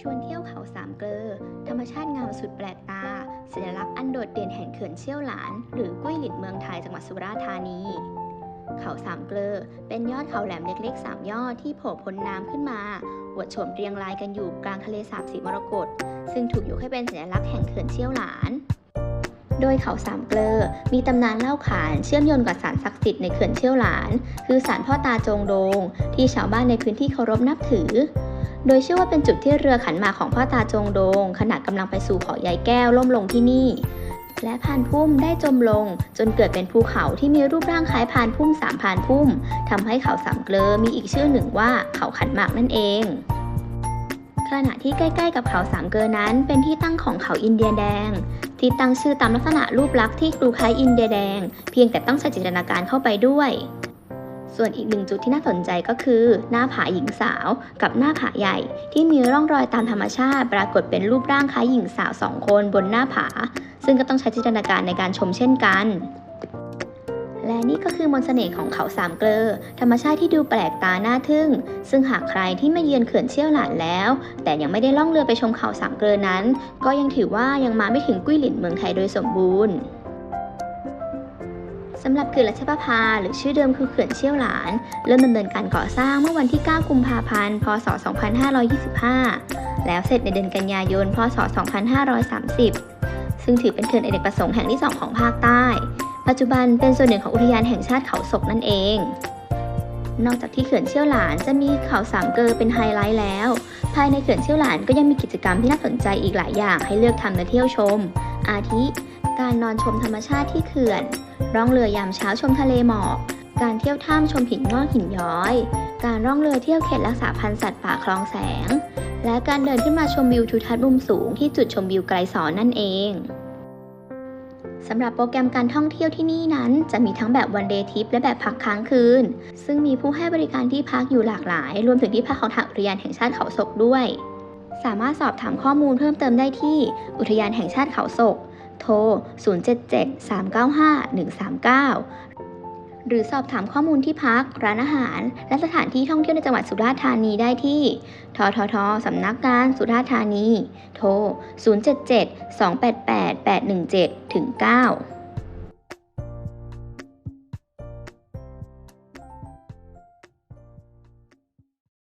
ชวนเที่ยวเขาสามเกลอ ธรรมชาติงามสุดแปลกตา สัญลักษณ์อันโดดเด่นแห่งเขื่อนเชี่ยวหลาน หรือกุ้ยหลินเมืองไทยจังหวัดสุราษฎร์ธานี เขาสามเกลอ เป็นยอดเขาแหลมเล็กๆสามยอดที่โผล่พ้นน้ำขึ้นมาอวดโฉมเรียงรายกันอยู่กลางทะเลสาบสีมรกต ซึ่งถูกยกให้เป็นสัญลักษณ์แห่งเขื่อนเชี่ยวหลานโดยเขาสามเกลอ มีตำนานเล่าขานเชื่อมโยงกับสารศักดิ์สิทธิ์ในเขื่อนเชี่ยวหลาน คือสารพ่อตาจงโดง ที่ชาวบ้านในพื้นที่เคารพนับถือ โดยเชื่อว่าเป็นจุดที่เรือขันหมากของพ่อตาจงโดง ขณะกำลังไปสู่ขายายแก้วล่มลงที่นี่ และพานพุ่มได้จมลง จนเกิดเป็นภูเขาที่มีรูปร่างคล้ายพานพุ่มสามพานพุ่มทำให้เขาสามเกลอมีอีกชื่อหนึ่งว่าเขาขันหมากนั่นเองขณะที่ใกล้ ๆ กับเขาสามเกลอนั้น เป็นที่ตั้งของเขาอินเดียแดง ที่ตั้งชื่อตามลักษณะรูปลักษณ์ที่ดูคล้ายอินเดียแดง เพียงแต่ต้องใช้จินตนาการเข้าไปด้วย ส่วนอีกหนึ่งจุดที่น่าสนใจก็คือ หน้าผาหญิงสาวกับหน้าผาใหญ่ ที่มีร่องรอยตามธรรมชาติ ปรากฏเป็นรูปร่างคล้ายหญิงสาวสองคนบนหน้าผา ซึ่งก็ต้องใช้จินตนาการในการชมเช่นกัน และนี่ก็คือมนต์เสน่ห์ของเขาสามเกลอ ธรรมชาติที่ดูแปลกตาน่าทึ่ง ซึ่งหากใครที่มาเยือนเขื่อนเชี่ยวหลานแล้ว แต่ยังไม่ได้ล่องเรือไปชมเขาสามเกลอนั้น ก็ยังถือว่ายังมาไม่ถึงกุ้ยหลินเมืองไทยโดยสมบูรณ์ สำหรับเขื่อนรัชประภา หรือชื่อเดิมคือเขื่อนเชี่ยวหลาน เริ่มดำเนินการก่อสร้างเมื่อวันที่ 9 กุมภาพันธ์ พศ 2525 แล้วเสร็จในเดือนกันยายน พศ 2530 ซึ่งถือเป็นเขื่อนเอกประสงค์แห่งที่ 2 ของภาคใต้ ปัจจุบันเป็นส่วนหนึ่งของอุทยานแห่งชาติเขาศกนั่นเอง นอกจากที่เขื่อนเชี่ยวหลานจะมีเขาสามเกลอเป็นไฮไลท์แล้ว ภายในเขื่อนเชี่ยวหลานก็ยังมีกิจกรรมที่น่าสนใจอีกหลายอย่างให้เลือกทำและเที่ยวชม อาทิ การนอนชมธรรมชาติที่เขื่อน ร่องเรือยามเช้าชมทะเลหมอก การเที่ยวถ้ำชมหินงอกหินย้อย การร่องเรือเที่ยวเขตรักษาพันธุ์สัตว์ป่าคลองแสง และการเดินขึ้นมาชมวิวทิวทัศน์มุมสูงที่จุดชมวิวไกรสอนนั่นเองสำหรับโปรแกรมการท่องเที่ยวที่นี่นั้น จะมีทั้งแบบวันเดย์ทริปและแบบพักค้างคืน ซึ่งมีผู้ให้บริการที่พักอยู่หลากหลาย รวมถึงที่พักของทางอุทยานแห่งชาติเขาศกด้วย สามารถสอบถามข้อมูลเพิ่มเติมได้ที่อุทยานแห่งชาติเขาศก โทร 077-395-139 หรือสอบถามข้อมูลที่พัก ร้านอาหาร และสถานที่ท่องเที่ยวในจังหวัดสุราษฎร์ธานีได้ที่ ททท สำนักงานสุราษฎร์ธานี โทร 077-288-817-9